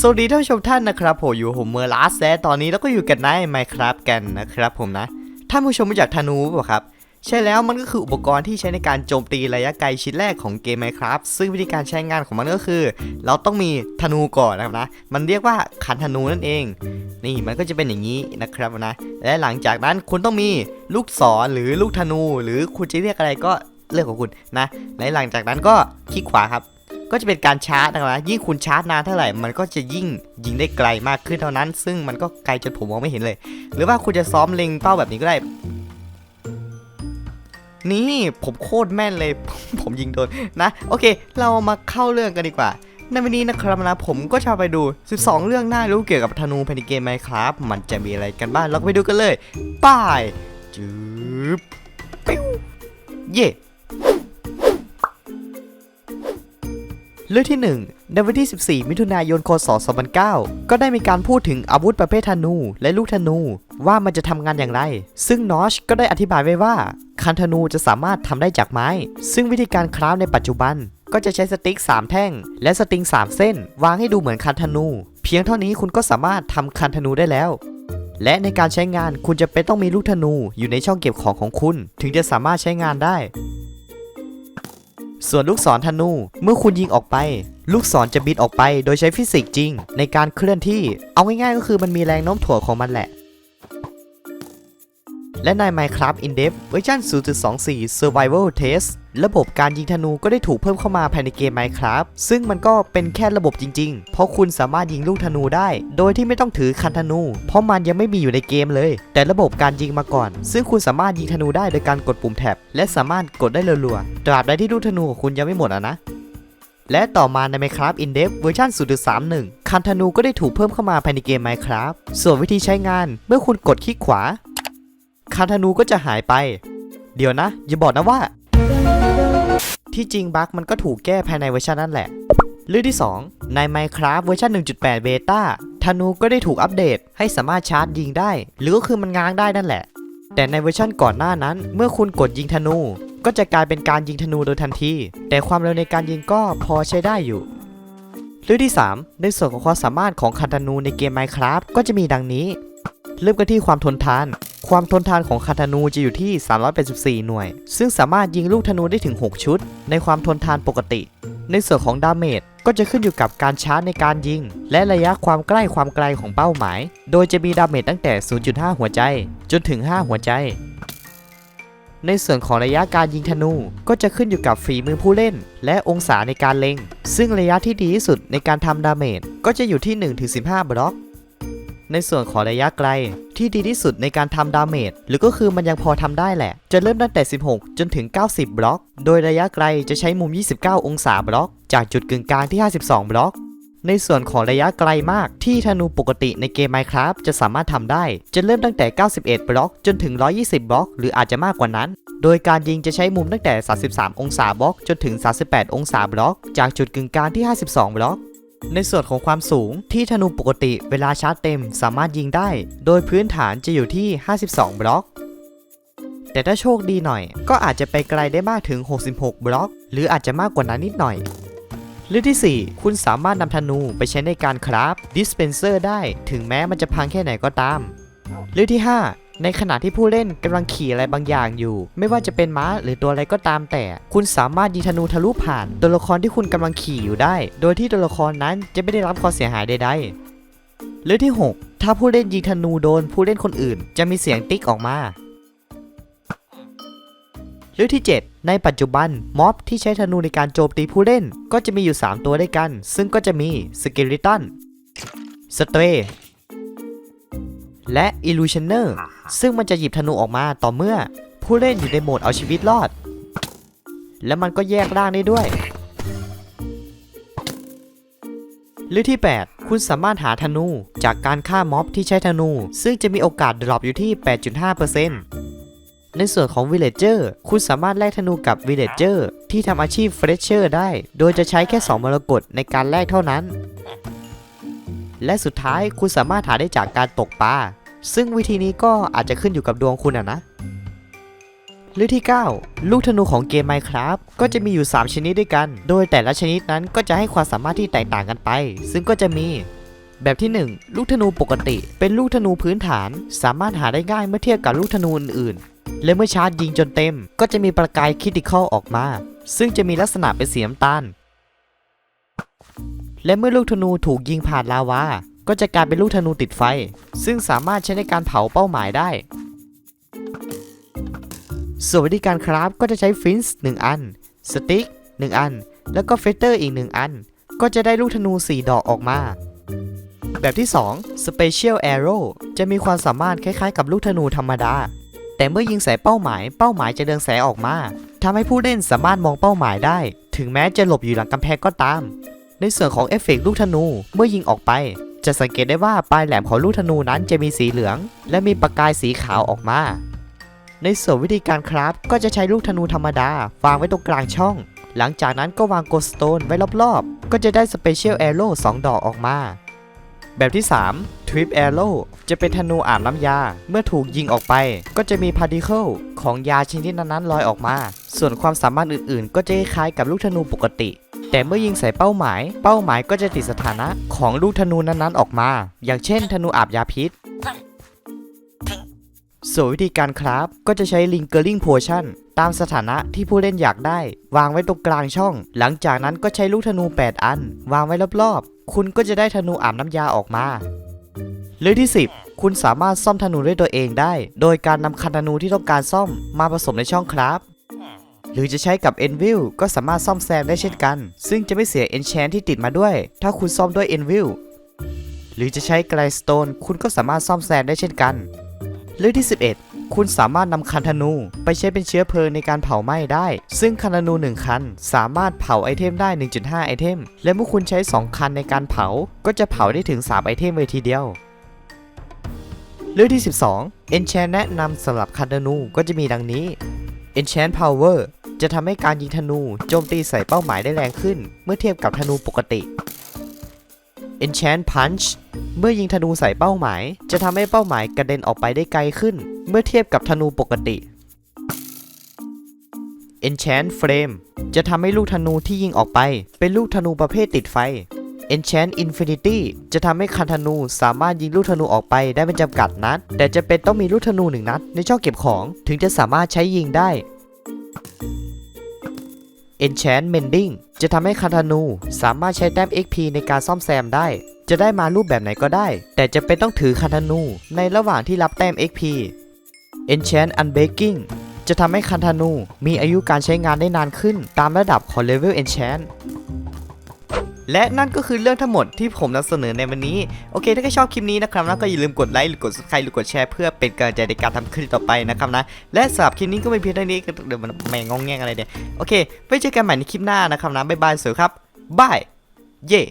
สวัสดีท่านผู้ชมท่านนะครับผมอยู่ผมเมอร์ลาสแซตอนนี้แล้วก็อยู่กันในไมครับกันนะครับผมนะ ท่านผู้ชมรู้จักธนูเปล่าครับ ใช่แล้วมันก็คืออุปกรณ์ที่ใช้ในการโจมตีระยะไกลชิ้นแรกของเกม Minecraft ซึ่งวิธีการใช้งานของมันก็คือ เราต้องมีธนูก่อนนะครับนะ มันเรียกว่าขันธนูนั่นเอง นี่มันก็จะเป็นอย่างนี้นะครับนะ และหลังจากนั้นคุณต้องมีลูกศรหรือลูกธนู หรือคุณจะเรียกอะไรก็เรื่องของคุณนะและหลังจากนั้นก็คลิกขวาครับ ก็จะเป็นการชาร์จนะครับนะยิ่งคุณชาร์จนานเท่าไหร่ มันก็จะยิ่งยิงได้ไกลมากขึ้นเท่านั้น ซึ่งมันก็ไกลจนผมมองไม่เห็นเลย หรือว่าคุณจะซ้อมเล็งเป้าแบบนี้ก็ได้ นี่ผมโคตรแม่นเลย ผมยิงโดนนะ โอเค เรามาเข้าเรื่องกันดีกว่าในวันนี้นะครับนะผมก็จะไปดู 12 เรื่องน่ารู้เกี่ยวกับธนูภายในเกมไหมครับมันจะมีอะไรกันบ้างเราก็ไปดูกันเลยป้ายจืบปิ้วเย่ เรื่องที่ 1 ในวันที่ 14 มิถุนายน คศ 2009 ก็ได้มีการพูดถึงอาวุธประเภทธนูและลูกธนู ว่ามันจะทำงานอย่างไร ซึ่งนอชก็ได้อธิบายไว้ว่า คันธนูจะสามารถทำได้จากไม้ ซึ่งวิธีการคราฟในปัจจุบัน ก็จะใช้สติ๊ก 3 แท่ง และสติง 3 เส้น วางให้ดูเหมือนคันธนู เพียงเท่านี้คุณก็สามารถทำคันธนูได้แล้วและในการใช้งานคุณจะเป็นต้องมีลูกธนูอยู่ในช่องเก็บของของคุณ ถึงจะสามารถใช้งานได้ ส่วนลูกศรธนู เมื่อคุณยิงออกไป ลูกศรจะบินออกไป โดยใช้ฟิสิกส์จริง ในการเคลื่อนที่ เอาง่ายๆก็คือมันมีแรงโน้มถ่วงของมันแหละ และใน Minecraft in Depth เวอร์ชัน0.24 Survival Test ระบบการยิงธนูก็ได้ถูกเพิ่มเข้ามาภายในเกม Minecraft ซึ่งมันก็เป็นแค่ระบบจริงๆ เพราะคุณสามารถยิงลูกธนูได้ โดยที่ไม่ต้องถือคันธนู เพราะมันยังไม่มีอยู่ในเกมเลย แต่ระบบการยิงมาก่อน ซึ่งคุณสามารถยิงธนูได้โดยการกดปุ่มแท็บ และสามารถกดได้รัวๆ ตราบใดที่ลูกธนูของคุณยังไม่หมดอะนะและต่อมาใน Minecraft in Depth เวอร์ชัน0.31 คันธนูก็ได้ถูกเพิ่มเข้ามาภายในเกม Minecraft ส่วนวิธีใช้งาน เมื่อคุณกดคลิกขวา คันธนูก็จะหายไป เดี๋ยวนะ อย่าบอกนะว่า ที่จริงบั๊กมันก็ถูกแก้ภายในเวอร์ชันนั่นแหละเรื่องที่ 2 ใน Minecraft เวอร์ชัน1.8 Beta ธนูก็ได้ถูกอัปเดตให้สามารถชาร์จยิงได้ หรือก็คือมันง้างได้นั่นแหละ แต่ในเวอร์ชันก่อนหน้านั้น เมื่อคุณกดยิงธนู ก็จะกลายเป็นการยิงธนูโดยทันที แต่ความเร็วในการยิงก็พอใช้ได้อยู่เรื่องที่ 3 ในส่วนของความสามารถของคันธนูในเกม Minecraft ก็จะมีดังนี้ เริ่มกันที่ความทนทาน ความทนทานของคันธนูจะอยู่ที่ 384 หน่วย ซึ่งสามารถยิงลูกธนูได้ถึง 6 ชุด ในความทนทานปกติ ในส่วนของดาเมจก็จะขึ้นอยู่กับการชาร์จในการยิง และระยะความใกล้ความไกลของเป้าหมาย โดยจะมีดาเมจตั้งแต่ 0.5 หัวใจ จนถึง 5 หัวใจ ในส่วนของระยะการยิงธนูก็จะขึ้นอยู่กับฝีมือผู้เล่น และองศาในการเล็ง ซึ่งระยะที่ดีที่สุดในการทำดาเมจก็จะอยู่ที่ 1-15 บล็อก ในส่วนของระยะไกล ที่ดีที่สุดในการทำดาเมจหรือก็คือมันยังพอทำได้แหละ จะเริ่มตั้งแต่ 16 จนถึง 90 บล็อก โดยระยะไกลจะใช้มุม 29 องศาบล็อก จากจุดกึ่งกลางที่ 52 บล็อกในส่วนของระยะไกลมากที่ธนูปกติในเกม Minecraft จะสามารถทำได้ จะเริ่มตั้งแต่ 91 บล็อก จนถึง 120 บล็อก หรืออาจจะมากกว่านั้น โดยการยิงจะใช้มุมตั้งแต่ 33 องศาบล็อก จนถึง 38 องศาบล็อก จากจุดกึ่งกลางที่ 52 บล็อก ในส่วนของความสูงที่ธนูปกติเวลาชาร์จเต็มสามารถยิงได้ โดยพื้นฐานจะอยู่ที่ 52 บล็อก แต่ถ้าโชคดีหน่อย ก็อาจจะไปไกลได้มากถึง 66 บล็อก หรืออาจจะมากกว่านั้นนิดหน่อยเรื่องที่ 4 คุณสามารถนำธนูไปใช้ในการคราฟดิสเพนเซอร์ได้ ถึงแม้มันจะพังแค่ไหนก็ตาม เรื่องที่ 5 ในขณะที่ผู้เล่นกำลังขี่อะไรบางอย่างอยู่ ไม่ว่าจะเป็นม้าหรือตัวอะไรก็ตามแต่ คุณสามารถยิงธนูทะลุผ่านตัวละครที่คุณกำลังขี่อยู่ได้ โดยที่ตัวละครนั้นจะไม่ได้รับความเสียหายใดๆเรื่องที่ 6 ถ้าผู้เล่นยิงธนูโดนผู้เล่นคนอื่น จะมีเสียงติ๊กออกมาเรื่องที่ 7 ในปัจจุบันม็อบที่ใช้ธนูในการโจมตีผู้เล่น ก็จะมีอยู่ 3 ตัวด้วยกัน ซึ่งก็จะมีสเกลิตันสเตรและ Illusioner ซึ่งมันจะหยิบธนูออกมาต่อเมื่อ ผู้เล่นอยู่ในโหมดเอาชีวิตรอด และมันก็แยกร่างได้ด้วยเรื่องที่ 8 คุณสามารถหาธนูจากการฆ่าม็อบที่ใช้ธนู ซึ่งจะมีโอกาสดรอปอยู่ที่ 8.5%ในส่วนของ Villager คุณสามารถแลกธนูกับ Villager ที่ทำอาชีพ Fletcher ได้ โดยจะใช้แค่ 2 มรกตในการแลกเท่านั้นและสุดท้ายคุณสามารถหาได้จากการตกปลา ซึ่งวิธีนี้ก็อาจจะขึ้นอยู่กับดวงคุณอะนะเรื่องที่ 9 ลูกธนูของเกม Minecraft ก็จะมีอยู่ 3 ชนิดด้วยกัน โดยแต่ละชนิดนั้นก็จะให้ความสามารถที่แตกต่างกันไป ซึ่งก็จะมี แบบที่ 1 ลูกธนูปกติ เป็นลูกธนูพื้นฐาน สามารถหาได้ง่ายเมื่อเทียบกับลูกธนูอื่นๆ และเมื่อชาร์จยิงจนเต็ม ก็จะมีประกายคิติคอลออกมา ซึ่งจะมีลักษณะเป็นสีน้ำตาล และเมื่อลูกธนูถูกยิงผ่านลาวา ก็จะกลายเป็นลูกธนูติดไฟ ซึ่งสามารถใช้ในการเผาเป้าหมายได้ ส่วนวิธีการคราฟก็จะใช้ฟินส์1อัน สติ๊ก1อัน แล้วก็เฟเตอร์อีก 1 อัน ก็จะได้ลูกธนู 4 ดอกออกมาแบบที่ 2 Special Arrow จะมีความสามารถคล้ายๆ กับลูกธนูธรรมดา แต่เมื่อยิงใส่เป้าหมาย เป้าหมายจะเรืองแสงออกมาทำให้ผู้เล่นสามารถมองเป้าหมายได้ ถึงแม้จะหลบอยู่หลังกำแพงก็ตาม ในส่วนของเอฟเฟกต์ลูกธนู เมื่อยิงออกไป จะสังเกตได้ว่าปลายแหลมของลูกธนูนั้นจะมีสีเหลือง และมีประกายสีขาวออกมา ในส่วนวิธีการคราฟก็จะใช้ลูกธนูธรรมดาวางไว้ตรงกลางช่อง หลังจากนั้นก็วางโกสโตนไว้รอบๆ ก็จะได้สเปเชียลแอโร่2ดอกออกมา แบบที่3 Trip Arrow จะเป็นธนูอานน้ำยา เมื่อถูกยิงออกไป ก็จะมีพาร์ติเคิลของยาชนิดนั้นๆลอยออกมา ส่วนความสามารถอื่นๆ ก็จะคล้ายกับลูกธนูปกติ แต่เมื่อยิงใส่เป้าหมาย เป้าหมายก็จะติดสถานะของลูกธนูนั้นๆออกมา อย่างเช่น ธนูอาบยาพิษส่วนวิธีการคราฟก็จะใช้ Lingering Potion ตามสถานะที่ผู้เล่นอยากได้ วางไว้ตรงกลางช่อง หลังจากนั้นก็ใช้ลูกธนู 8 อัน วางไว้รอบๆ คุณก็จะได้ธนูอาบน้ำยาออกมาเรื่องที่ 10 คุณสามารถซ่อมธนูด้วยตัวเองได้ โดยการนำคันธนูที่ต้องการซ่อมมาผสมในช่องคราฟ หรือจะใช้กับ Envil ก็สามารถซ่อมแซมได้เช่นกัน ซึ่งจะไม่เสีย Enchant ที่ติดมาด้วย ถ้าคุณซ่อมด้วย Envil หรือจะใช้ Glidestone คุณก็สามารถซ่อมแซมได้เช่นกัน เรื่องที่ 11 คุณสามารถนำคันธนูไปใช้เป็นเชื้อเพลิงในการเผาไหม้ได้ ซึ่งคันธนู 1 คัน สามารถเผาไอเทมได้ 1.5 ไอเทม และเมื่อคุณใช้ 2 คันในการเผา ก็จะเผาได้ถึง 3 ไอเทมเลยทีเดียวเรื่องที่ 12 Enchant แนะนำสำหรับคันธนูก็จะมีดังนี้ Enchant Power จะทำให้การยิงธนูโจมตีใส่เป้าหมายได้แรงขึ้น เมื่อเทียบกับธนูปกติ Enchant Punch เมื่อยิงธนูใส่เป้าหมาย จะทำให้เป้าหมายกระเด็นออกไปได้ไกลขึ้น เมื่อเทียบกับธนูปกติ Enchant Flame จะทำให้ลูกธนูที่ยิงออกไป เป็นลูกธนูประเภทติดไฟ Enchant Infinity จะทำให้คันธนูสามารถยิงลูกธนูออกไปได้เป็นจำกัดนัด แต่จะเป็นต้องมีลูกธนูหนึ่งนัดในช่องเก็บของ ถึงจะสามารถใช้ยิงได้ Enchant Mending จะทำให้คันธนูสามารถใช้แต้ม XP ในการซ่อมแซมได้ จะได้มารูปแบบไหนก็ได้ แต่จะเป็นต้องถือคันธนูในระหว่างที่รับแต้ม XP Enchant Unbreaking จะทำให้คันธนูมีอายุการใช้งานได้นานขึ้นตามระดับของ Level Enchant และนั่นก็คือเรื่องทั้งหมดที่ผมนำเสนอในวันนี้ โอเค ถ้าใครชอบคลิปนี้นะครับนะก็อย่าลืมกดไลค์หรือกดซับสไคร์หรือกดแชร์เพื่อเป็นกำลังใจในการทำคลิปต่อไปนะครับนะ และสำหรับคลิปนี้ก็ไม่เพียงเท่านี้เดี๋ยวมันแม่งงงแงงอะไรเดี๋ยวโอเค ไว้เจอกันใหม่ในคลิปหน้านะครับนะบ๊ายบายสวัสดีครับบาย เย่